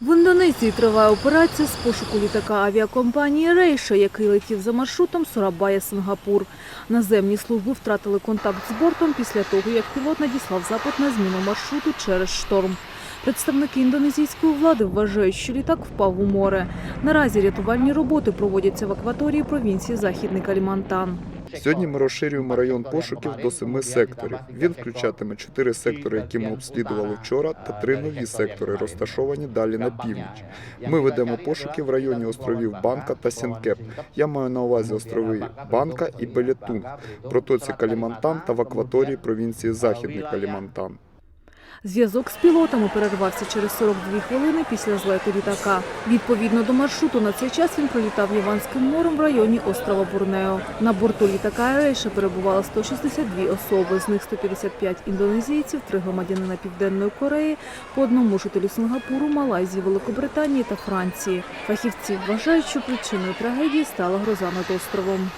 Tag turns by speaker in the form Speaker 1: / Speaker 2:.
Speaker 1: В Індонезії триває операція з пошуку літака авіакомпанії Рейша, який летів за маршрутом Сурабая-Сингапур. Наземні служби втратили контакт з бортом після того, як пілот надіслав запит на зміну маршруту через шторм. Представники індонезійської влади вважають, що літак впав у море. Наразі рятувальні роботи проводяться в акваторії провінції Західний Калімантан.
Speaker 2: Сьогодні ми розширюємо район пошуків до семи секторів. Він включатиме чотири сектори, які ми обслідували вчора, та три нові сектори, розташовані далі на північ. Ми ведемо пошуки в районі островів Банка та Сінкеп. Я маю на увазі острови Банка і Белетун, протоці Калімантан та в акваторії провінції Західний Калімантан.
Speaker 1: Зв'язок з пілотами перервався через 42 хвилини після злету літака. Відповідно до маршруту, на цей час він пролітав Яванським морем в районі острова Бурнео. На борту літака Ерейша перебувало 162 особи, з них 155 індонезійців, три громадянина Південної Кореї, по одному жителю Сингапуру, Малайзії, Великобританії та Франції. Фахівці вважають, що причиною трагедії стала гроза над островом.